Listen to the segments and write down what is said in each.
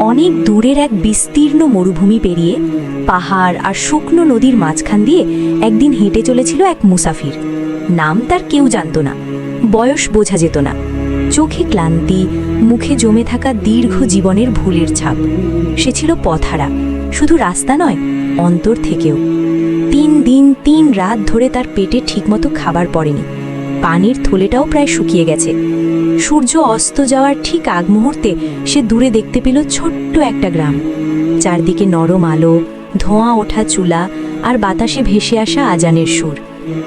অনেক দূরের এক বিস্তীর্ণ মরুভূমি পেরিয়ে পাহাড় আর শুকনো নদীর মাঝখান দিয়ে একদিন হেঁটে চলেছিল এক মুসাফির। নাম তার কেউ জানত না, বয়স বোঝা যেত না। চোখে ক্লান্তি, মুখে জমে থাকা দীর্ঘ জীবনের ভুলের ছাপ। সে ছিল পথারা, শুধু রাস্তা নয়, অন্তর থেকেও। তিন দিন তিন রাত ধরে তার পেটে ঠিকমতো খাবার পড়েনি। পানির থলেটাও প্রায় শুকিয়ে গেছে। সূর্য অস্ত যাওয়ার ঠিক আগ মুহূর্তে সে দূরে দেখতে পেল ছোট্ট একটা গ্রাম। চারদিকে নরম আলো, ধোঁয়া ওঠা চুলা আর বাতাসে ভেসে আসা আজানের সুর।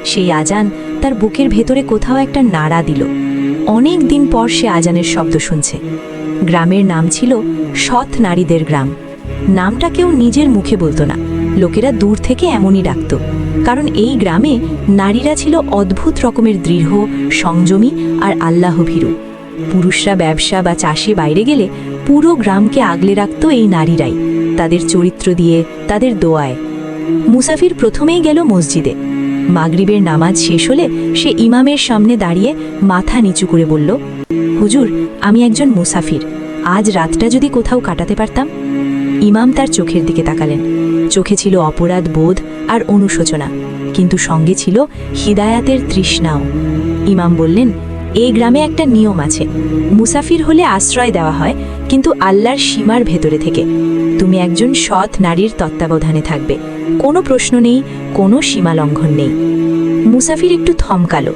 সেই আজান তার বুকের ভেতরে কোথাও একটা নাড়া দিল। অনেক দিন পর সে আজানের শব্দ শুনছে। গ্রামের নাম ছিল সৎ নারীদের গ্রাম। নামটা কেউ নিজের মুখে বলতো না। লোকেরা দূর থেকে এমনই ডাকত। কারণ এই গ্রামে নারীরা ছিল অদ্ভুত রকমের দৃঢ়, সংযমী আর আল্লাহ ভীরু পুরুষরা ব্যবসা বা চাষে বাইরে গেলে পুরো গ্রামকে আগলে রাখত এই নারীরাই, তাদের চরিত্র দিয়ে, তাদের দোয়ায়। মুসাফির প্রথমেই গেল মসজিদে। মাগরিবের নামাজ শেষ হলে সে ইমামের সামনে দাঁড়িয়ে মাথা নিচু করে বলল, হুজুর, আমি একজন মুসাফির। আজ রাতটা যদি কোথাও কাটাতে পারতাম? ইমাম তার চোখের দিকে তাকালেন। চোখে ছিল অপরাধ বোধ আর অনুশোচনা, কিন্তু সঙ্গে ছিল হিদায়াতের তৃষ্ণাও। ইমাম বললেন এই গ্রামে একটা নিয়ম আছে। মুসাফির হলে আশ্রয় দেওয়া হয়, কিন্তু আল্লাহর সীমার ভেতরে থেকে। তুমি একজন সৎ নারীর তত্ত্বাবধানে থাকবে। কোনো প্রশ্ন নেই, কোনো সীমা লঙ্ঘন নেই। মুসাফির একটু থমকালো।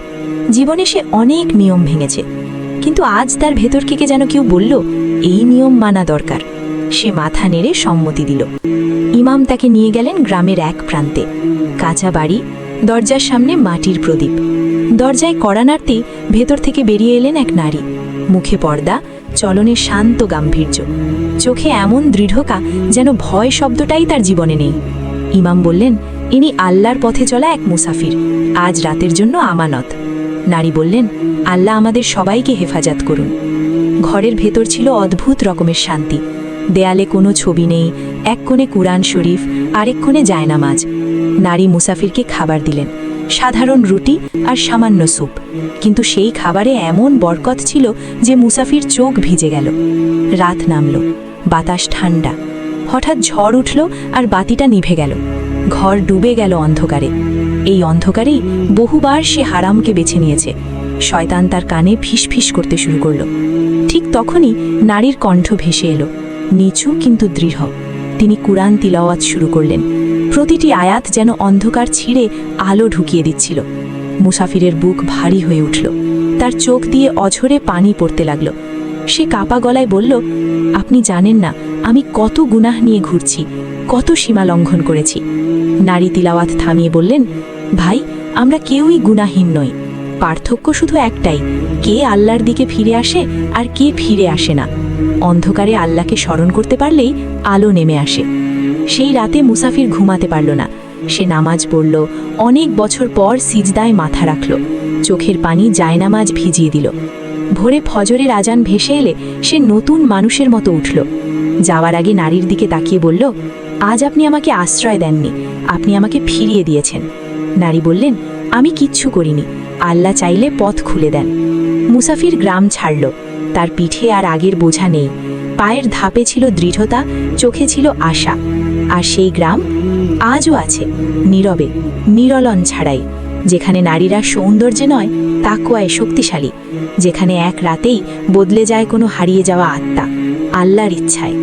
জীবনে সে অনেক নিয়ম ভেঙেছে, কিন্তু আজ তার ভেতর থেকে যেন কেউ বলল, এই নিয়ম মানা দরকার। সে মাথা নেড়ে সম্মতি দিল। ইমাম তাকে নিয়ে গেলেন গ্রামের এক প্রান্তে। কাঁচা বাড়ি, দরজার সামনে মাটির প্রদীপ। দরজায় কড়া নাড়তেই ভেতর থেকে বেরিয়ে এলেন এক নারী। মুখে পর্দা, চলনে শান্ত গাম্ভীর্য। চোখে এমন দৃঢ়কা যেন ভয় শব্দটাই তার জীবনে নেই। ইমাম বললেন, ইনি আল্লাহর পথে চলা এক মুসাফির। আজ রাতের জন্য আমানত। নারী বললেন, আল্লাহ আমাদের সবাইকে হেফাজত করুন। ঘরের ভেতর ছিল অদ্ভুত রকমের শান্তি। দেয়ালে কোনো ছবি নেই, এক কোণে কুরআন শরীফ, আরেক কোণে জায়নামাজ। নারী মুসাফিরকে খাবার দিলেন, সাধারণ রুটি আর সামান্য স্যুপ। কিন্তু সেই খাবারে এমন বরকত ছিল যে মুসাফির চোখ ভিজে গেল। রাত নামল, বাতাস ঠান্ডা। হঠাৎ ঝড় উঠল আর বাতিটা নিভে গেল। ঘর ডুবে গেল অন্ধকারে। এই অন্ধকারেই বহুবার সে হারামকে বেছে নিয়েছে। শয়তান তার কানে ফিসফিস করতে শুরু করল। ঠিক তখনই নারীর কণ্ঠ ভেসে এলো। নিচু কিন্তু দৃঢ়। তিনি কুরআন তিলাওয়াত শুরু করলেন। প্রতিটি আয়াত যেন অন্ধকার ছিঁড়ে আলো ঢুকিয়ে দিচ্ছিল। মুসাফিরের বুক ভারী হয়ে উঠল। তার চোখ দিয়ে অঝরে পানি পড়তে লাগল। সে কাপা গলায় বলল, আপনি জানেন না, আমি কত গুনাহ নিয়ে ঘুরছি, কত সীমা লঙ্ঘন করেছি। নারী তিলাওয়াত থামিয়ে বললেন, ভাই, আমরা কেউই গুনাহীন নই। পার্থক্য শুধু একটাই, কে আল্লাহর দিকে ফিরে আসে আর কে ফিরে আসে না। অন্ধকারে আল্লাহকে স্মরণ করতে পারলেই আলো নেমে আসে। সেই রাতে মুসাফির ঘুমাতে পারল না। সে নামাজ পড়ল, অনেক বছর পর সিজদায় মাথা রাখল। চোখের পানি জায়নামাজ ভিজিয়ে দিল। ভোরে ফজরের আজান ভেসে এলে সে নতুন মানুষের মতো উঠল। যাওয়ার আগে নারীর দিকে তাকিয়ে বলল, আজ আপনি আমাকে আশ্রয় দেননি, আপনি আমাকে ফিরিয়ে দিয়েছেন। নারী বললেন, আমি কিচ্ছু করিনি আল্লাহ চাইলে পথ খুলে দেন। মুসাফির গ্রাম ছাড়ল। তার পিঠে আর আগের বোঝা নেই। পায়ের ধাপে ছিল দৃঢ়তা, চোখে ছিল আশা। আর সেই গ্রাম আজও আছে, নীরবে, নিরলন ছাড়াই, যেখানে নারীরা সৌন্দর্যে নয়, তাকুয়ায় শক্তিশালী, যেখানে এক রাতেই বদলে যায় কোনো হারিয়ে যাওয়া আত্মা, আল্লাহর ইচ্ছায়।